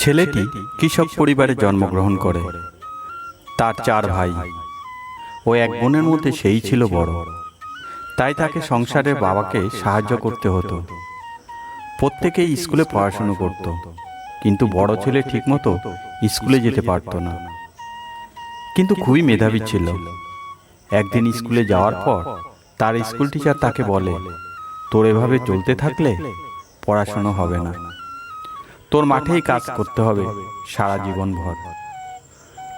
ছেলেটি কৃষক পরিবারে জন্মগ্রহণ করে। তার চার ভাই। ও এক বোনের মধ্যে সেই ছিল বড়। তাই তাকে সংসারের বাবাকে সাহায্য করতে হতো। প্রত্যেকেই স্কুলে পড়াশুনো করত। কিন্তু বড় ছেলে ঠিকমতো স্কুলে যেতে পারতো না। কিন্তু খুবই মেধাবী ছিল। একদিন স্কুলে যাওয়ার পর তার স্কুল টিচার তাকে বলে, তোর এভাবে চলতে থাকলে পড়াশুনো হবে না। তোর মাঠেই কাজ করতে হবে সারা জীবন ভর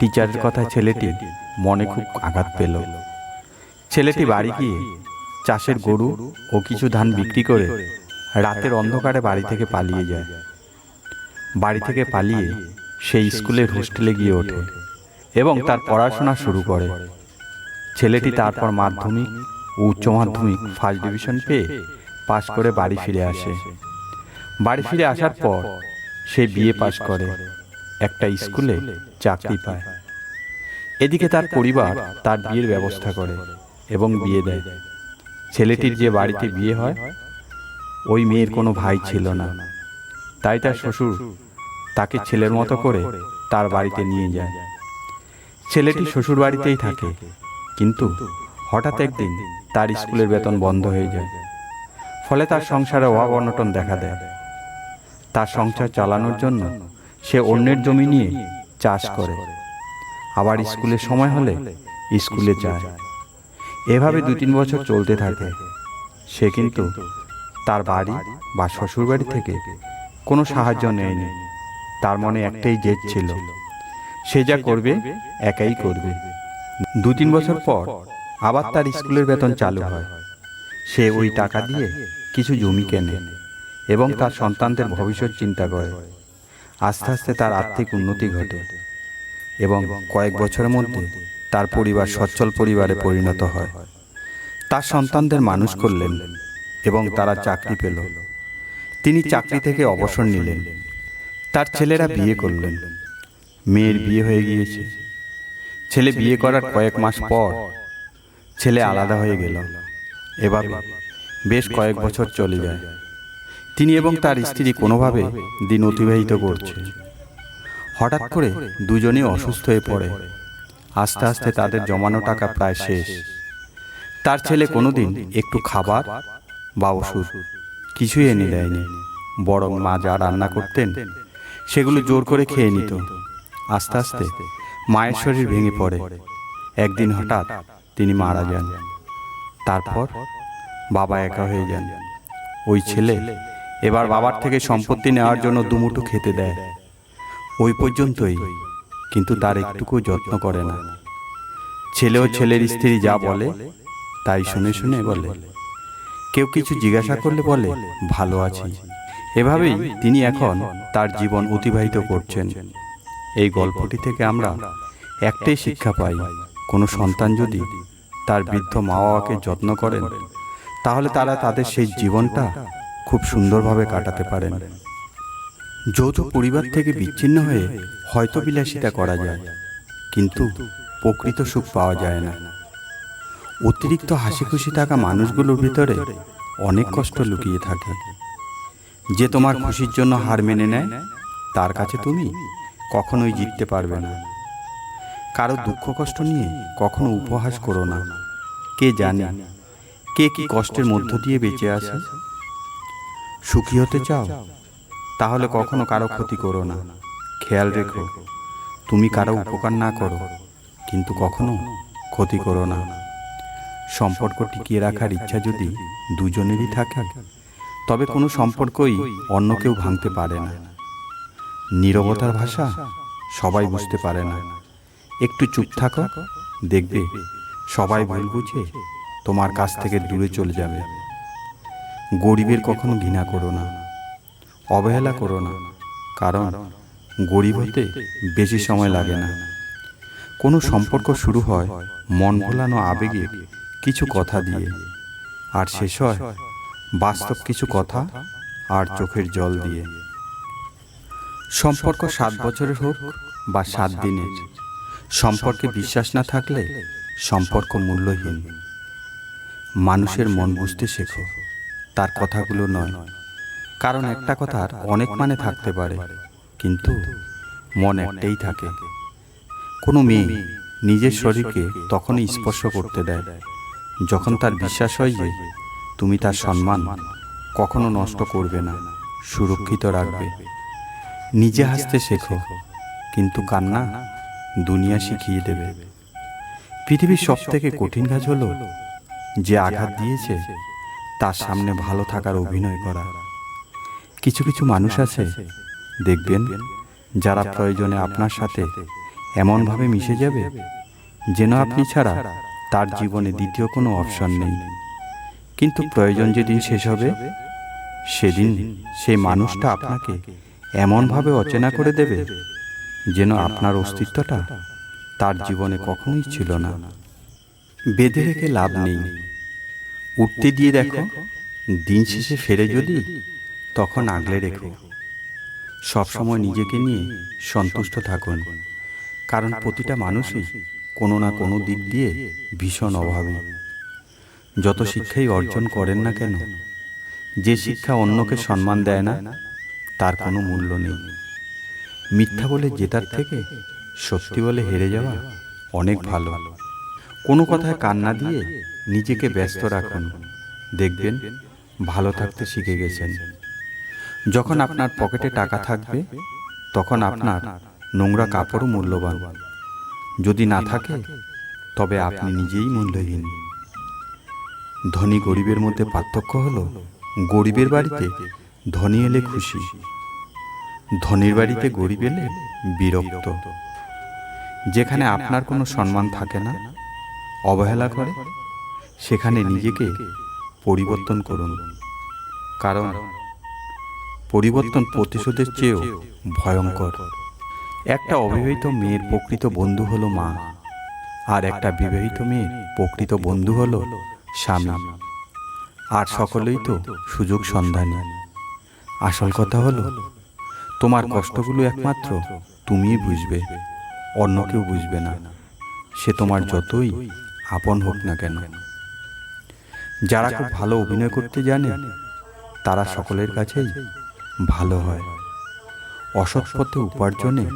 টিচারের কথা ছেলেটি মনে খুব আঘাত পেল। ছেলেটি বাড়ি গিয়ে চাষের গরু ও কিছু ধান বিক্রি করে রাতের অন্ধকারে বাড়ি থেকে পালিয়ে যায়। বাড়ি থেকে পালিয়ে সেই স্কুলের হোস্টেলে গিয়ে ওঠে। এবং তার পড়াশোনা শুরু করে। ছেলেটি তারপর মাধ্যমিক ও উচ্চ মাধ্যমিক ফার্স্ট ডিভিশন পেয়ে পাশ করে বাড়ি ফিরে আসে। বাড়ি ফিরে আসার পর সে বিয়ে পাশ করে একটা স্কুলে চাকরি পায়। এদিকে তার পরিবার তার বিয়ের ব্যবস্থা করে এবং বিয়ে দেয়। ছেলেটির যে বাড়িতে বিয়ে হয় ওই মেয়ের কোনো ভাই ছিল না। তাই তার শ্বশুর তাকে ছেলের মতো করে তার বাড়িতে নিয়ে যায়। ছেলেটি শ্বশুর বাড়িতেই থাকে। কিন্তু হঠাৎ একদিন তার স্কুলের বেতন বন্ধ হয়ে যায়। ফলে তার সংসারে অভাব অনটন দেখা দেয়। তার সংসার চালানোর জন্য সে অন্যের জমি নিয়ে চাষ করে। আবার স্কুলের সময় হলে স্কুলে যায়। এভাবে দু তিন বছর চলতে থাকে। সে কিন্তু তার বাড়ি বা শ্বশুর বাড়ি থেকে কোনো সাহায্য নেয়নি। তার মনে একটাই জেদ ছিল। সে যা করবে, একাই করবে। দু তিন বছর পর আবার তার স্কুলের বেতন চালু হয়। সে ওই টাকা দিয়ে কিছু জমি কেনে। এবং তার সন্তানদের ভবিষ্যৎ চিন্তা করে। আস্তে আস্তে তার আর্থিক উন্নতি ঘটে। এবং কয়েক বছরের মধ্যে তার পরিবার সচ্ছল পরিবারে পরিণত হয়। তার সন্তানদের মানুষ করলেন এবং তারা চাকরি পেল। তিনি চাকরি থেকে অবসর নিলেন। তার ছেলেরা বিয়ে করলেন। মেয়ের বিয়ে হয়ে গিয়েছে। ছেলে বিয়ে করার কয়েক মাস পর ছেলে আলাদা হয়ে গেল। এভাবে বেশ কয়েক বছর চলে যায়। তিনি এবং তার স্ত্রী কোনোভাবে দিন অতিবাহিত করছে। হঠাৎ করে দুজনেই অসুস্থ হয়ে পড়ে। আস্তে আস্তে তাদের জমানো টাকা প্রায় শেষ। তার ছেলে কোনোদিন একটু খাবার বা ওষুধ কিছুই এনে দেয়নি। বরং মা যা রান্না করতেন, সেগুলো জোর করে খেয়ে নিত। আস্তে আস্তে মায়ের শরীর ভেঙে পড়ে। একদিন হঠাৎ তিনি মারা যান। তারপর বাবা একা হয়ে যান। ওই ছেলে এবার বাবার থেকে সম্পত্তি নেওয়ার জন্য দুমুঠো খেতে দেয়। ওই পর্যন্তই, কিন্তু তার একটুকু যত্ন করে না। ছেলে ও ছেলের স্ত্রী যা বলে, তাই শুনে শুনে বলে। কেউ কিছু জিজ্ঞাসা করলে বলে, ভালো আছি। এভাবেই তিনি এখন তার জীবন অতিবাহিত করছেন। এই গল্পটি থেকে আমরা একটাই শিক্ষা পাই, কোনো সন্তান যদি তার বৃদ্ধ মা বাবাকে যত্ন করেন, তাহলে তারা তাদের সেই জীবনটা খুব সুন্দরভাবে কাটাতে পারেন। যৌথ পরিবার থেকে বিচ্ছিন্ন হয়ে হয়তো বিলাসিতা করা যায়, কিন্তু প্রকৃত সুখ পাওয়া যায় না। অতিরিক্ত হাসি খুশি থাকা মানুষগুলোর ভিতরে অনেক কষ্ট লুকিয়ে থাকে। যে তোমার খুশির জন্য হার মেনে নেয়, তার কাছে তুমি কখনোই জিততে পারবে না। কারও দুঃখ কষ্ট নিয়ে কখনো উপহাস করো না। কে জানে, কে কি কষ্টের মধ্য দিয়ে বেঁচে আছে? সুখী হতে চাও? তাহলে কখনো কারও ক্ষতি করো না। খেয়াল রেখো তুমি কারও উপকার না করো কিন্তু কখনো ক্ষতি করো না। সম্পর্ক টিকিয়ে রাখার ইচ্ছা যদি দুজনেরই থাকে তবে কোনো সম্পর্কই অন্য কেউ ভাঙতে পারে না। নীরবতার ভাষা সবাই বুঝতে পারে না। একটু চুপ থাকো দেখবে সবাই ভুল বুঝে তোমার কাছ থেকে দূরে চলে যাবে। গরিবের কখনো ঘৃণা করো না, অবহেলা করো না, কারণ গরিব হতে বেশি সময় লাগে না। কোনো সম্পর্ক শুরু হয় মন ভোলানো আবেগে কিছু কথা দিয়ে, আর শেষ হয় বাস্তব কিছু কথা আর চোখের জল দিয়ে। সম্পর্ক সাত বছরের হোক বা সাত দিনের, সম্পর্কে বিশ্বাস না থাকলে সম্পর্ক মূল্যহীন। মানুষের মন বুঝতে শেখো। তার কথাগুলো নয়। কারণ একটা কথার অনেক মানে থাকতে পারে, কিন্তু মন একটাই থাকে। কোনো মেয়ে নিজের শরীরকে তখনই স্পর্শ করতে দেয়, যখন তার বিশ্বাস হয় যে তুমি তার সম্মান কখনো নষ্ট করবে না, সুরক্ষিত রাখবে। নিজে হাসতে শেখো, কিন্তু কান্না দুনিয়া শিখিয়ে দেবে। পৃথিবীর সব থেকে কঠিন কাজ হলো যে আঘাত দিয়েছে তার সামনে ভালো থাকার অভিনয় করা। কিছু কিছু মানুষ আছে, দেখবেন, যারা প্রয়োজনে আপনার সাথে এমনভাবে মিশে যাবে, যেন আপনি ছাড়া তার জীবনে দ্বিতীয় কোনো অপশন নেই। কিন্তু প্রয়োজন যেদিন শেষ হবে, সেদিন সেই মানুষটা আপনাকে এমনভাবে অচেনা করে দেবে, যেন আপনার অস্তিত্বটা তার জীবনে কখনোই ছিল না। বেঁধে রেখে লাভ নেই। উঠতে দিয়ে দেখো, দিন শেষে ফেরে যদি, তখন আগলে রেখো। সবসময় নিজেকে নিয়ে সন্তুষ্ট থাকুন, কারণ প্রতিটা মানুষই কোনো না কোনো দিক দিয়ে ভীষণ অভাবী। যত শিক্ষাই অর্জন করেন না কেন, যে শিক্ষা অন্যকে সম্মান দেয় না, তার কোনো মূল্য নেই। মিথ্যা বলে জেতার থেকে সত্যি বলে হেরে যাওয়া অনেক ভালো। কোনো কথায় কান্না দিয়ে নিজেকে ব্যস্ত রাখুন। দেখবেন ভালো থাকতে শিখে গেছেন। যখন আপনার পকেটে টাকা থাকবে, তখন আপনার নোংরা কাপড়ও মূল্যবান। যদি না থাকে, তবে আপনি নিজেই মূল্যহীন। ধনী গরিবের মধ্যে পার্থক্য হল, গরিবের বাড়িতে ধনী এলে খুশি। ধনীর বাড়িতে গরিব এলে বিরক্ত। যেখানে আপনার কোনো সম্মান থাকে না অবহেলা করে? সেখানে নিজেকে পরিবর্তন করুন। কারণ পরিবর্তন প্রতিশোধের চেয়েও ভয়ঙ্কর। একটা অবিবাহিত মেয়ের প্রকৃত বন্ধু হলো মা, আর একটা বিবাহিত মেয়ের প্রকৃত বন্ধু হলো স্বামী। আর সকলেই তো সুযোগ সন্ধানী। আসল কথা হলো, তোমার কষ্টগুলো একমাত্র তুমিই বুঝবে, অন্য কেউ বুঝবে না। সে তোমার যতই আপন হোক না কেন। যারা খুব ভালো অভিনয় করতে জানে, তারা সকলের কাছেই ভালো হয়। অসৎ পথে উপার্জনে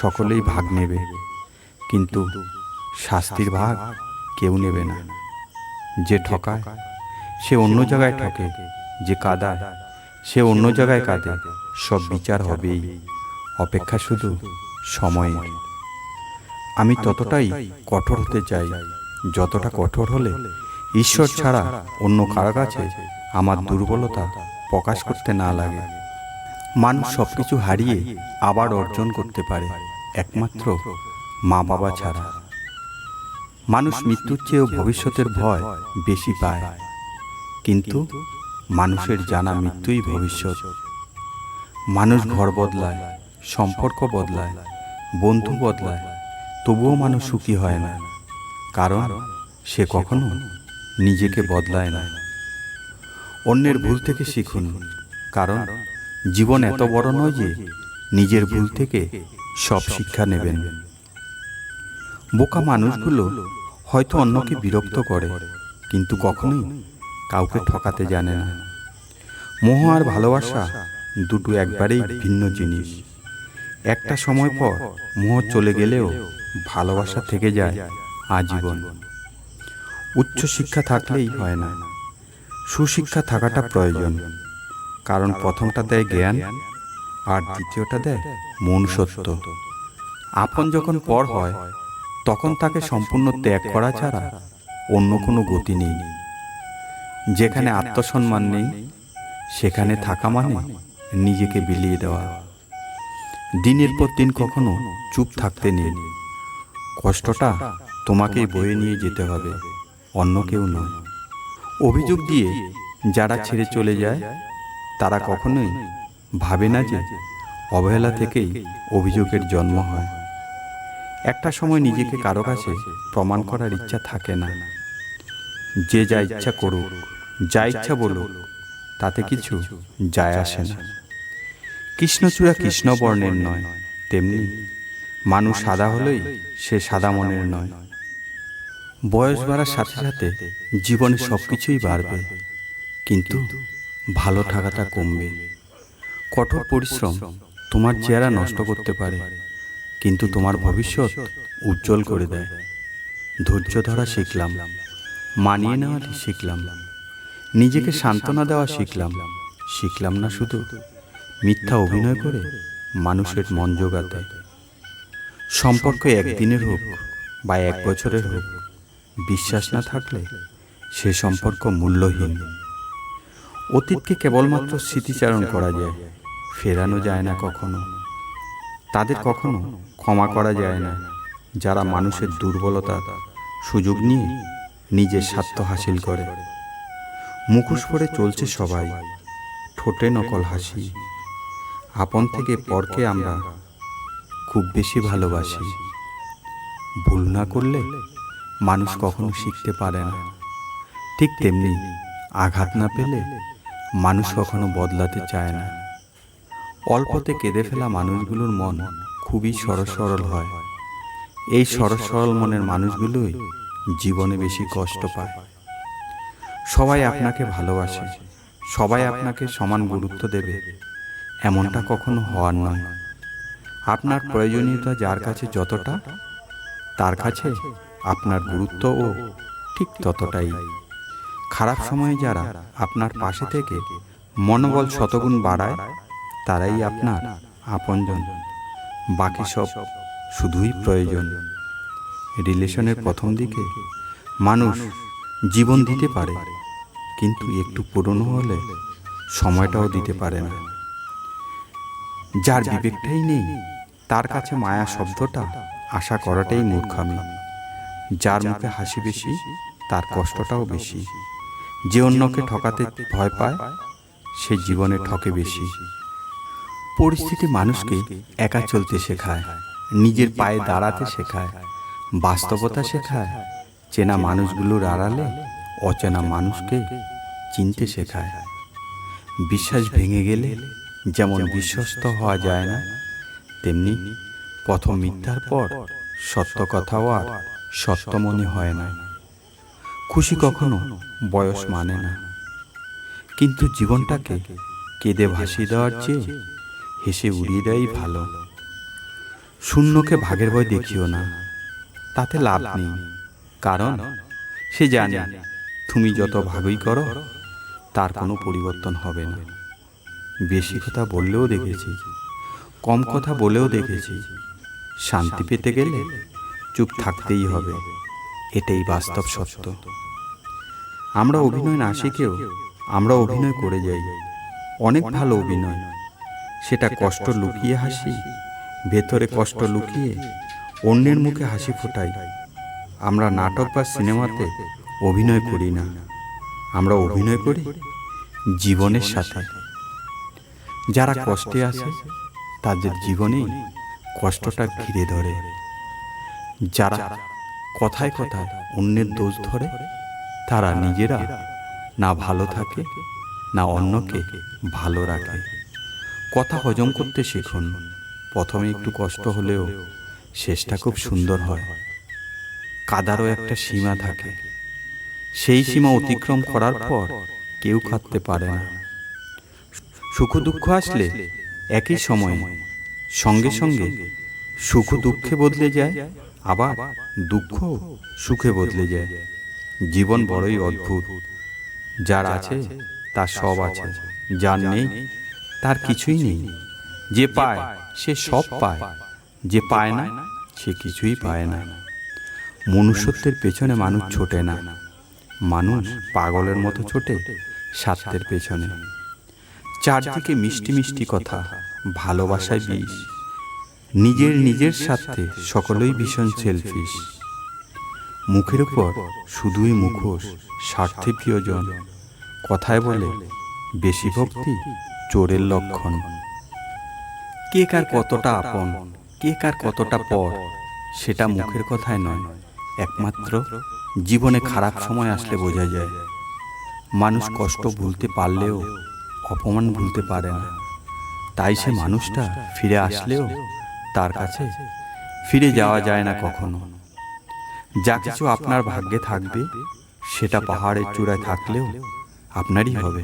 সকলেই ভাগ নেবে, কিন্তু শাস্তির ভাগ কেউ নেবে না। যে ঠকায়, সে অন্য জায়গায় ঠকে, যে কাদায়, সে অন্য জায়গায় কাঁদে, সব বিচার হবেই। অপেক্ষা শুধু সময়ের। আমি ততটাই কঠোর হতে চাই যতটা কঠোর হলে ঈশ্বর ছাড়া অন্য কারও কাছে আমার দুর্বলতা প্রকাশ করতে না লাগে। মানুষ সব কিছু হারিয়ে আবার অর্জন করতে পারে। একমাত্র মা বাবা ছাড়া। মানুষ মৃত্যুর চেয়েও ভবিষ্যতের ভয় বেশি পায়। কিন্তু মানুষের জানা মৃত্যুই ভবিষ্যৎ। মানুষ ঘর বদলায় সম্পর্ক বদলায় বন্ধু বদলায় তবুও মানুষ সুখী হয় না। কারণ সে কখনো নিজেকে বদলায় না। অন্যের ভুল থেকে শিখুন, কারণ জীবন এত বড় নয় যে নিজের ভুল থেকে সব শিক্ষা নেবেন। বোকা মানুষগুলো হয়তো অন্যকে বিরক্ত করে, কিন্তু কখনোই কাউকে ঠকাতে জানে না। মোহ আর ভালোবাসা দুটো একবারেই ভিন্ন জিনিস। একটা সময় পর মোহ চলে গেলেও ভালোবাসা থেকে যায়। আজীবন। উচ্চ শিক্ষা থাকলেই হয় না। সুশিক্ষা থাকাটা প্রয়োজন। কারণ প্রথমটা দেয় জ্ঞান, আর দ্বিতীয়টা দেয় মন সত্য আপন যখন পর হয়, তখন তাকে সম্পূর্ণ ত্যাগ করা ছাড়া অন্য কোনো গতি নেই। যেখানে আত্মসম্মান নেই, সেখানে থাকা মানে নিজেকে বিলিয়ে দেওয়া। দিনের পর দিন কখনো চুপ থাকতে নেই। কষ্টটা তোমাকেই বয়ে নিয়ে যেতে হবে, অন্য কেউ নয়। অভিযোগ দিয়ে যারা ছেড়ে চলে যায়, তারা কখনোই ভাবে না যে অবহেলা থেকেই অভিযোগের জন্ম হয়। একটা সময় নিজেকে কারও কাছে প্রমাণ করার ইচ্ছা থাকে না। যে যা ইচ্ছা করুক, যা ইচ্ছা বলুক, তাতে কিছু যায় আসে না। কৃষ্ণচূড়া কৃষ্ণবর্ণের নয়, তেমনি মানুষ সাদা হলেই সে সাদা মনের নয়। বয়স বাড়ার সাথে সাথে জীবনে সব কিছুই বাড়বে। কিন্তু ভালো থাকাটা কমবে। কঠোর পরিশ্রম তোমার চেহারা নষ্ট করতে পারে, কিন্তু তোমার ভবিষ্যৎ উজ্জ্বল করে দেয়। ধৈর্য ধরা শিখলাম, মানিয়ে নেওয়া শিখলাম, নিজেকে সান্ত্বনা দেওয়া শিখলাম শিখলাম না শুধু মিথ্যা অভিনয় করে মানুষের মন জোগাতে। সম্পর্ক একদিনের হোক বা এক বছরের হোক বিশ্বাস না থাকলে সে সম্পর্ক মূল্যহীন। অতীতকে কেবলমাত্র স্মৃতিচারণ করা যায়, ফেরানো যায় না কখনো। তাদের কখনো ক্ষমা করা যায় না, যারা মানুষের দুর্বলতার সুযোগ নিয়ে নিজের স্বার্থ হাসিল করে। মুখোশ পরে চলছে সবাই, ঠোঁটে নকল হাসি। আপন থেকে পরকে আমরা খুব বেশি ভালোবাসি। ভুল না করলে মানুষ কখনো শিখতে পারে না। ঠিক তেমনি আঘাত না পেলে মানুষ কখনো বদলাতে চায় না। অল্পতে কেঁদে ফেলা মানুষগুলোর মন খুবই সরল সরল হয়। এই সরল সরল মনের মানুষগুলোই জীবনে বেশি কষ্ট পায়। সবাই আপনাকে ভালোবাসে, সবাই আপনাকে সমান গুরুত্ব দেবে, এমনটা কখনো হওয়ার নয়। আপনার প্রয়োজনীয়তা যার কাছে যতটা, তার কাছে আপনার গুরুত্বও ঠিক ততটাই। খারাপ সময়ে যারা আপনার পাশে থেকে মনোবল শতগুণ বাড়ায়, তারাই আপনার আপনজন। বাকি সব শুধুই প্রয়োজন। রিলেশনের প্রথম দিকে মানুষ জীবন দিতে পারে, কিন্তু একটু পুরনো হলে সময়টাও দিতে পারে না। যার বিবেকটাই নেই, তার কাছে মায়া শব্দটা আশা করাটাই মূর্খামি। যার মুখে হাসি বেশি তার কষ্টটাও বেশি। যে অন্যকে ঠকাতে ভয় পায় সে জীবনে ঠকে বেশি। পরিস্থিতি মানুষকে একা চলতে শেখায় নিজের পায়ে দাঁড়াতে শেখায় বাস্তবতা শেখায় চেনা মানুষগুলোর আড়ালে অচেনা মানুষকে চিনতে শেখায়। বিশ্বাস ভেঙে গেলে যেমন বিশ্বস্ত হওয়া যায় না তেমনি প্রথম মিথ্যার পর সত্য কথাও আর সত্য মনে হয় না। খুশি কখনো বয়স মানে না। কিন্তু জীবনটাকে কেঁদে ভাসিয়ে দেওয়ার চেয়ে হেসে উড়িয়ে দেয় ভালো। শূন্যকে ভাগের ভয় দেখিও না। তাতে লাভ নেই। কারণ সে জানে তুমি যত ভাগই করো, তার কোনো পরিবর্তন হবে না। বেশি কথা বললেও দেখেছি, কম কথা বলেও দেখেছি। শান্তি পেতে গেলে চুপ থাকতেই হবে। এটাই বাস্তব সত্য। আমরা অভিনয় না শিখেও আমরা অভিনয় করে যাই। অনেক ভালো অভিনয়। সেটা কষ্ট লুকিয়ে হাসি, ভেতরে কষ্ট লুকিয়ে অন্যের মুখে হাসি ফোটাই। আমরা নাটক বা সিনেমাতে অভিনয় করি না। আমরা অভিনয় করি জীবনের সাথে। যারা কষ্টে আছে, তাদের জীবনেই কষ্টটা ঘিরে ধরে। যারা কথায় কথায় অন্যের দোষ ধরে, তারা নিজেরা না ভালো থাকে, না অন্যকে ভালো রাখে। কথা হজম করতে শিখুন। প্রথমে একটু কষ্ট হলেও শেষটা খুব সুন্দর হয়। কাদারও একটা সীমা থাকে। সেই সীমা অতিক্রম করার পর কেউ কাঁদতে পারে না। সুখ দুঃখ আসলে একই সময়ে সঙ্গে সঙ্গে সুখ দুঃখে বদলে যায় আবার দুঃখ সুখে বদলে যায়। জীবন বড়ই অদ্ভুত। যার আছে, তার সব আছে। যার নেই, তার কিছুই নেই। যে পায়, সে সব পায়। যে পায় না, সে কিছুই পায় না। মনুষ্যত্বের পেছনে মানুষ ছোটে না। মানুষ পাগলের মতো ছোটে স্বার্থের পেছনে। চারদিকে মিষ্টি মিষ্টি কথা, ভালোবাসায় বিষ। নিজের নিজের স্বার্থে সকলেই ভীষণ সেলফিশ মুখের উপর শুধুই মুখোশ, স্বার্থে প্রিয়জন। কথায় বলে, বেশি ভক্তি চোরের লক্ষণ। কে কার কতটা আপন, কে কার কতটা পর, সেটা মুখের কথায় নয়। একমাত্র জীবনে খারাপ সময় আসলে বোঝা যায়। মানুষ কষ্ট ভুলতে পারলেও, অপমান ভুলতে পারে না। তাই সে মানুষটা ফিরে আসলেও তার কাছে ফিরে যাওয়া যায় না কখনো। যা কিছু আপনার ভাগ্যে থাকবে, সেটা পাহাড়ের চূড়ায় থাকলেও আপনারই হবে।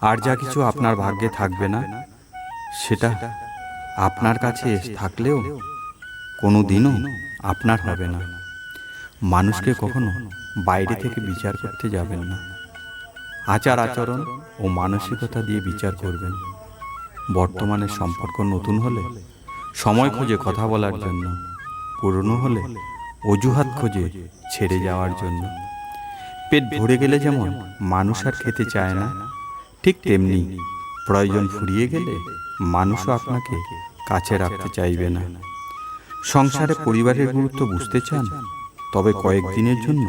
আর যা কিছু আপনার ভাগ্যে থাকবে না, সেটা আপনার কাছে থাকলেও কোনো দিনও আপনার হবে না। মানুষকে কখনো বাইরে থেকে বিচার করতে যাবেন না। আচার আচরণ ও মানসিকতা দিয়ে বিচার করবেন। বর্তমানে সম্পর্ক নতুন হলে সময় খোঁজে কথা বলার জন্য, পুরনো হলে অজুহাত খোঁজে ছেড়ে যাওয়ার জন্য। পেট ভরে গেলে যেমন মানুষ আর খেতে চায় না, ঠিক তেমনি প্রয়োজন ফুরিয়ে গেলে মানুষও আপনাকে কাছে রাখতে চাইবে না। সংসারে পরিবারের গুরুত্ব বুঝতে চান, তবে কয়েকদিনের জন্য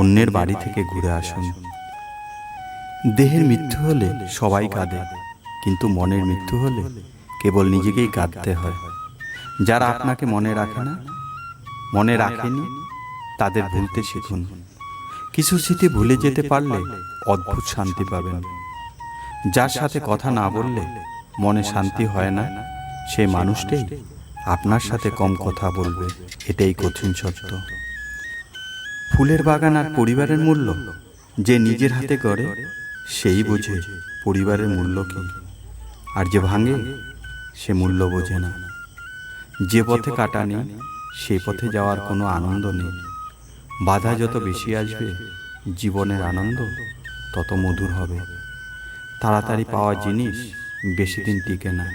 অন্যের বাড়ি থেকে ঘুরে আসুন। দেহের মৃত্যু হলে সবাই কাঁদে, কিন্তু মনের মৃত্যু হলে কেবল নিজেকেই কাঁদতে হয়। যারা আপনাকে মনে রাখে না, মনে রাখেনি, তাদের ভুলতে শিখুন। কিছু স্মৃতি ভুলে যেতে পারলে অদ্ভুত শান্তি পাবেন। যার সাথে কথা না বললে মনে শান্তি হয় না সেই মানুষটাই আপনার সাথে কম কথা বলবে, এটাই কঠিন সত্য ফুলের বাগান আর পরিবারের মূল্য, যে নিজের হাতে করে, সেই বোঝে পরিবারের মূল্য কি। আর যে ভাঙে সে মূল্য বোঝে না। যে পথে কাটা নেই সেই পথে যাওয়ার কোনো আনন্দ নেই। বাধা যত বেশি আসবে জীবনের আনন্দ তত মধুর হবে। তাড়াতাড়ি পাওয়া জিনিস বেশি দিন টিকে না।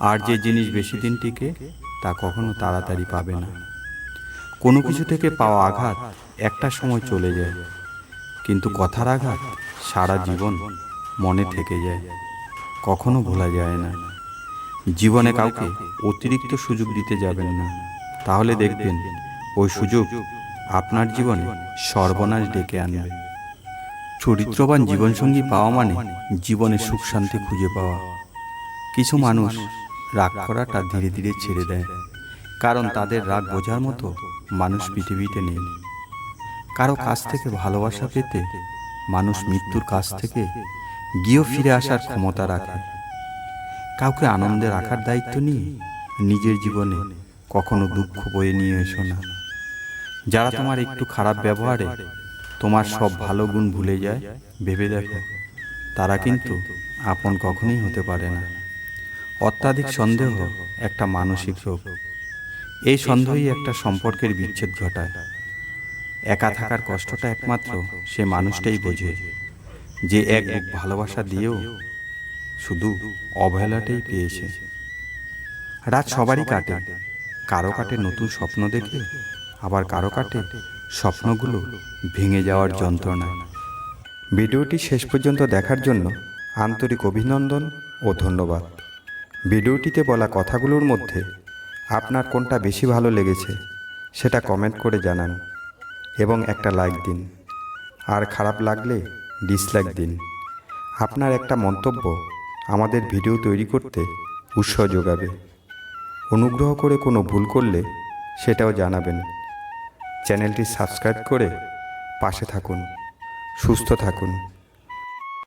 আর যে জিনিস বেশি দিন টিকে তা কখনো তাড়াতাড়ি পাবে না। কোনো কিছু থেকে পাওয়া আঘাত একটা সময় চলে যায়। কিন্তু কথার আঘাত সারা জীবন মনে থেকে যায়। কখনো ভোলা যায় না। জীবনে কাউকে অতিরিক্ত সুযোগ দিতে যাবেন না। তাহলে দেখবেন, ওই সুযোগ আপনার জীবনে সর্বনাশ ডেকে আনবে। চরিত্রবান জীবনসঙ্গী পাওয়া মানে জীবনে সুখ শান্তি খুঁজে পাওয়া। কিছু মানুষ রাগ করাটা ধীরে ধীরে ছেড়ে দেয়, কারণ তাদের রাগ বোঝার মতো মানুষ পৃথিবীতে নেই। কারও কাছ থেকে ভালোবাসা পেতে মানুষ মৃত্যুর কাছ থেকে গিয়েও ফিরে আসার ক্ষমতা রাখে। কাউকে আনন্দে রাখার দায়িত্ব নিয়ে নিজের জীবনে কখনো দুঃখ বয়ে নিয়ে এসো না। যারা তোমার একটু খারাপ ব্যবহারে তোমার সব ভালো গুণ ভুলে যায়, ভেবে দেখো, তারা কিন্তু আপন কখনোই হতে পারে না। অত্যাধিক সন্দেহ একটা মানসিক রোগ। এই সন্দেহই একটা সম্পর্কের বিচ্ছেদ ঘটায়। একা থাকার কষ্টটা একমাত্র সে মানুষটাই বোঝে, যে এক ভালোবাসা দিয়েও শুধু অবহেলাটাই পেয়েছে। রাত সবারই কাটে। কারও কাটে নতুন স্বপ্ন দেখে আবার কারও কাটে স্বপ্নগুলো ভেঙে যাওয়ার যন্ত্রণা। ভিডিওটি শেষ পর্যন্ত দেখার জন্য আন্তরিক অভিনন্দন ও ধন্যবাদ। ভিডিওটিতে বলা কথাগুলোর মধ্যে আপনার কোনটা বেশি ভালো লেগেছে, সেটা কমেন্ট করে জানান এবং একটা লাইক দিন। আর খারাপ লাগলে ডিসলাইক দিন। আপনার একটা মন্তব্য আমাদের ভিডিও তৈরি করতে উৎসাহ যোগাবে। অনুগ্রহ করে কোনো ভুল করলে সেটাও জানাবেন। চ্যানেলটি সাবস্ক্রাইব করে পাশে থাকুন, সুস্থ থাকুন।